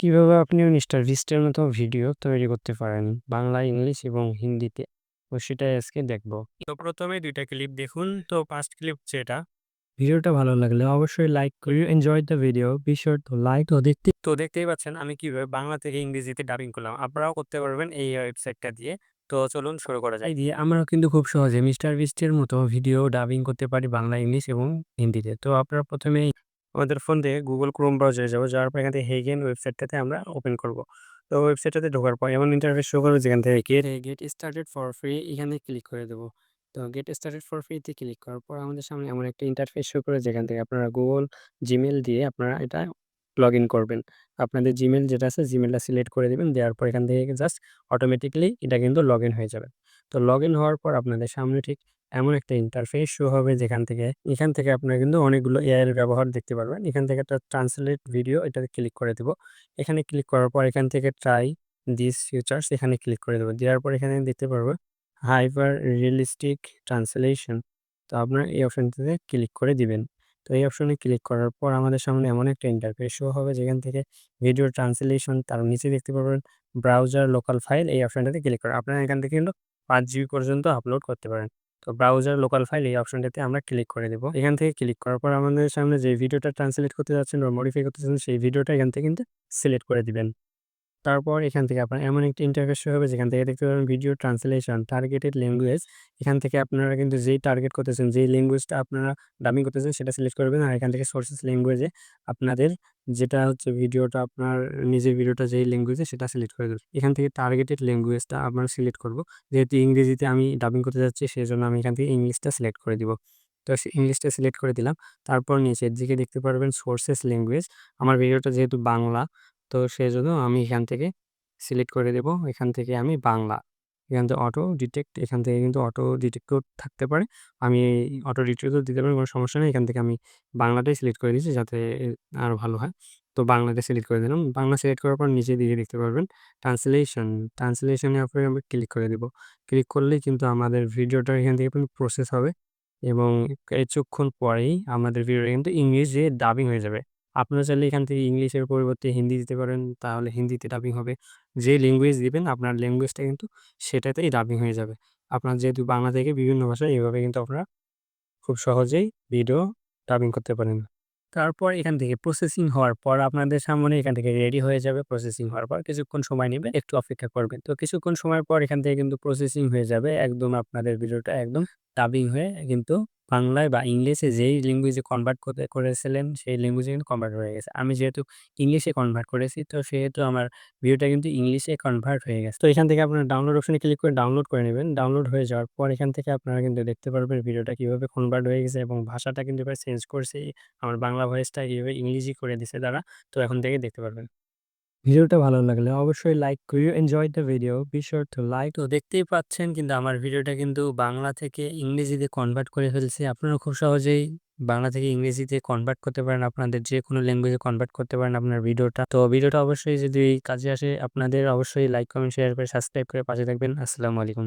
কীভাবে আপনি মিস্টার বিস্টের মতো ভিডিও তৈরি করতে পারেন বাংলা, ইংলিশ এবং হিন্দিতে। তো সেটাই আজকে দেখব। তো প্রথমে দুইটা ক্লিপ দেখুন। তো ফার্স্ট ক্লিপ যেটা ভিডিওটা ভালো লাগলে অবশ্যই লাইক করি। Enjoy the video. Be sure to like তো দেখতে তো দেখতেই পাচ্ছেন আমি কীভাবে বাংলা থেকে ইংরেজিতে ডাবিং করলাম। আপনারাও করতে পারবেন এই ওয়েবসাইটটা দিয়ে। তো চলুন শুরু করা যায়। দিয়ে আমরা কিন্তু খুব সহজে মিস্টার বিস্টের মতো ভিডিও ডাবিং করতে পারি বাংলা, ইংলিশ এবং হিন্দিতে। তো আপনারা প্রথমেই আমাদের ফোন দিয়ে গুগল ক্রোম ব্রাউজারে যাব। যাওয়ার পর এখান থেকে হেগেন ওয়েবসাইটটাতে আমরা ওপেন করব। তো ওয়েবসাইটটাতে ঢোকার পর এমন ইন্টারফেস শো করবে যেখান থেকে get get started for free এখানে ক্লিক করে দেবো। তো গেট স্টার্টেড ফর ফ্রিতে ক্লিক করার পর আমাদের সামনে এমন একটা ইন্টারফেস শো করে যেখান থেকে আপনারা গুগল জিমেল দিয়ে আপনারা এটা লগ ইন করবেন। আপনাদের জিমেল যেটা আছে জিমেলটা সিলেক্ট করে দেবেন। দেওয়ার পর এখান থেকে জাস্ট অটোমেটিক্যালি এটা কিন্তু লগ ইন হয়ে যাবে। তো লগ ইন হওয়ার পর আপনাদের সামনে ঠিক এমন একটা ইন্টারফেস শো হবে যেখান থেকে, এখান থেকে আপনারা কিন্তু অনেকগুলো এআই এর ব্যবহার দেখতে পারবেন। এখান থেকে একটা ট্রান্সলেট ভিডিও এটাতে ক্লিক করে দেব। এখানে ক্লিক করার পর এখান থেকে ট্রাই দিস ফিউচার্স এখানে ক্লিক করে দেবো। দেওয়ার পর এখানে দেখতে পারব হাইপার রিয়েলিস্টিক ট্রান্সলেশন। তো আপনারা এই অপশনটিতে ক্লিক করে দিবেন। তো এই অপশনে ক্লিক করার পর আমাদের সামনে এমন একটা ইন্টারফেস শো হবে যেখান থেকে ভিডিও ট্রান্সলেশন তার নিচে দেখতে পারবেন ব্রাউজার লোকাল ফাইল এই অপশনটাতে ক্লিক করে আপনারা এখান থেকে কিন্তু পাঁচ জিবি পর্যন্ত আপলোড করতে পারেন। তো ব্রাউজার লোকাল ফাইল এই অপশনটাতে আমরা ক্লিক করে দেবো এখান থেকে ক্লিক করার পর আমাদের সামনে যে ভিডিওটা ট্রান্সলেট করতে যাচ্ছেন বা মডিফাই করতে যাচ্ছেন, সেই ভিডিওটা এখান থেকে কিন্তু সিলেক্ট করে দিবেন। তারপর এখান থেকে আপনার এমন একটি ইন্টারফেস হবে যেখান থেকে দেখতে পাবেন ভিডিও ট্রান্সলেশন টার্গেটেড ল্যাঙ্গুয়েজ এখান থেকে আপনারা কিন্তু যেই টার্গেট করতেছেন, যেই ল্যাঙ্গুয়েজটা আপনারা ডাবিং করতেছেন, সেটা সিলেক্ট করবেন আর এখান থেকে সোর্সেস ল্যাঙ্গুয়েজে আপনাদের যেটা হচ্ছে ভিডিওটা আপনার নিজের ভিডিওটা যেই ল্যাঙ্গুয়েজে সেটা সিলেক্ট করে দেবেন। এখান থেকে টার্গেটেড ল্যাঙ্গুয়েজটা আপনার সিলেক্ট করব। যেহেতু ইংরেজিতে আমি ডাবিং করতে যাচ্ছি সেই জন্য আমি এখান থেকে ইংলিশটা সিলেক্ট করে দিব। তো ইংলিশটা সিলেক্ট করে দিলাম। তারপর নিচের দিকে দেখতে পারবেন সোর্সেস ল্যাঙ্গুয়েজ আমার ভিডিওটা যেহেতু বাংলা তো সেজন্য আমি এখান থেকে সিলেক্ট করে দেব। এখান থেকে আমি বাংলা, এখান থেকে অটো ডিটেক্ট এখান থেকে কিন্তু অটো ডিটেক্টও থাকতে পারে। আমি অটো ডিটেক্টও দিতে পারি কোনো সমস্যা নেই। এখান থেকে আমি বাংলাটাই সিলেক্ট করে দিয়েছি যাতে আরও ভালো হয়। তো বাংলাটা সিলেক্ট করে দিলাম। বাংলা সিলেক্ট করার পর নিচে দিকে দেখতে পারবেন ট্রান্সলেশন ট্রান্সলেশনের উপরে আমি ক্লিক করে দেব। ক্লিক করলেই কিন্তু আমাদের ভিডিওটা এখান থেকে প্রসেস হবে এবং কিছুক্ষণ পরেই আমাদের ভিডিওটা কিন্তু ইংলিশে ডাবিং হয়ে যাবে। আপনারা চাইলে এখান থেকে ইংলিশের পরিবর্তে হিন্দি দিতে পারেন, তাহলে হিন্দিতে ডাবিং হবে। যে ল্যাঙ্গুয়েজ দিবেন, আপনার ল্যাঙ্গুয়েজটা কিন্তু সেটাতেই ডাবিং হয়ে যাবে। আপনার যেহেতু বাংলা থেকে বিভিন্ন ভাষায় এভাবে কিন্তু আপনারা খুব সহজেই ভিডিও ডাবিং করতে পারেন। তারপর এখান থেকে প্রসেসিং হওয়ার পর আপনাদের সামনে এখান থেকে রেডি হয়ে যাবে প্রসেসিং হওয়ার পর। কিছুক্ষণ সময় নেবে, একটু অপেক্ষা করবেন। তো কিছুক্ষণ সময় পর এখান থেকে কিন্তু প্রসেসিং হয়ে যাবে, একদম আপনাদের ভিডিওটা একদম ডাবিং হয়ে কিন্তু বাংলায় বা ইংলিশে যেই ল্যাঙ্গুয়েজে কনভার্ট করতে, করেছিলেন, সেই ল্যাঙ্গুয়েজে কিন্তু কনভার্ট হয়ে গেছে। আমি যেহেতু ইংলিশে কনভার্ট করেছি, তো সেহেতু আমার ভিডিওটা কিন্তু ইংলিশে কনভার্ট হয়ে গেছে। তো এখান থেকে আপনারা ডাউনলোড অপশনে ক্লিক করে ডাউনলোড করে নেবেন। ডাউনলোড হয়ে যাওয়ার পর এখান থেকে আপনারা কিন্তু দেখতে পারবেন ভিডিওটা কীভাবে কনভার্ট হয়ে গেছে এবং ভাষাটা কিন্তু এবার চেঞ্জ করছে। আমার বাংলা ভয়েসটা কীভাবে ইংলিশই করে দিছে তারা। তো এখন থেকে দেখতে পারবেন। ভিডিওটা ভালো লাগলে অবশ্যই লাইক করিও enjoy the video be sure to like তো দেখতেই পাচ্ছেন কিন্তু আমার ভিডিওটা কিন্তু বাংলা থেকে ইংরেজিতে কনভার্ট করে ফেলছে। আপনারা খুব সহজেই বাংলা থেকে ইংরেজিতে কনভার্ট করতে পারেন, আপনাদের যে কোনো ল্যাঙ্গুয়েজে কনভার্ট করতে পারেন আপনার ভিডিওটা। তো ভিডিওটা অবশ্যই যদি কাজে আসে, আপনাদের অবশ্যই লাইক কমেন্ট শেয়ার করে সাবস্ক্রাইব করে পাশে থাকবেন। আসসালামু আলাইকুম।